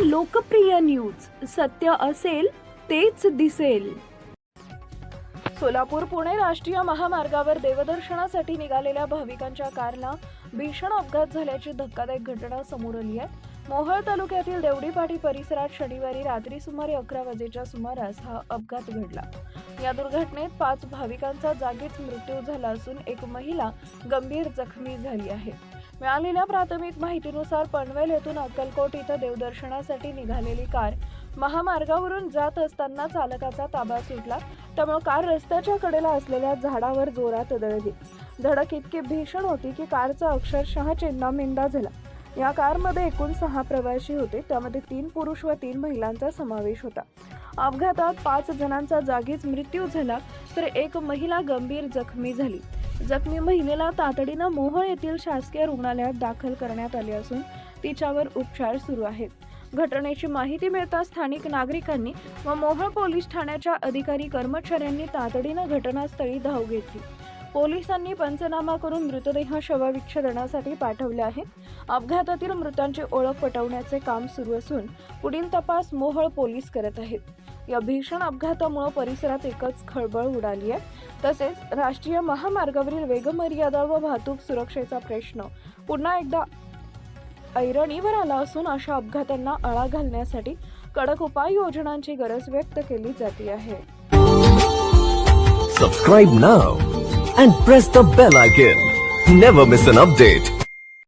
लोकप्रिय न्यूज? सत्य असेल तेच दिसेल. सोलापूर पुणे राष्ट्रीय महामार्गावर देवदर्शनासाठी निघालेल्या भाविकांच्या कारला भीषण अपघात झाल्याची धक्कादायक घटना समोर आली आहे. मोहोळ तालुक्यातील देवडीपाटी परिसरात शनिवारी रात्री सुमारे अकरा वाजेच्या सुमारास हा अपघात घडला. या दुर्घटनेत पाच भाविकांचा जागीच मृत्यू झाला असून एक महिला गंभीर जखमी झाली आहे. मिळालेल्या प्राथमिक माहितीनुसार पनवेल येथून अक्कलकोट इथं देवदर्शनासाठी निघालेली कार महामार्गावरून जात असताना चालकाचा ताबा सुटला. त्यामुळे कार रस्त्याच्या कडेला असलेल्या झाडावर जोरात दळली धडक इतकी भीषण होती की कारचा अक्षरशः चिंदामिंदा झाला. या कारमध्ये एकूण सहा प्रवासी होते. त्यामध्ये तीन पुरुष व तीन महिलांचा समावेश होता. अपघातात पाच जणांचा जागीच मृत्यू झाला तर एक महिला गंभीर जखमी झाली. जखमी महिलेला तातडीनं मोहोळ येथील शासकीय रुग्णालयात दाखल करण्यात आले असून तिच्यावर उपचार सुरू आहेत. घटनेची माहिती मिळताच स्थानिक नागरिकांनी व मोहोळ पोलीस ठाण्याच्या अधिकारी कर्मचाऱ्यांनी तातडीनं घटनास्थळी धाव घेतली. पोलिसांनी पंचनामा करून मृतदेह शवविच्छेदनासाठी पाठवले आहे अपघातातील मृतांची ओळख पटवण्याचे काम सुरू असून पुढील तपास मोहोळ पोलीस करत आहेत. या भीषण अपघातामुळे परिसरात एकच खळबळ उडाली आहे. तसेच राष्ट्रीय महामार्गावरील वेगमर्यादा व वाहतूक सुरक्षेचा प्रश्न पुन्हा एकदा ऐरणीवर आला असून अशा अपघातांना आळा घालण्यासाठी कडक उपाययोजनांची गरज व्यक्त केली जाते आहे. Subscribe now and press the bell icon never miss an update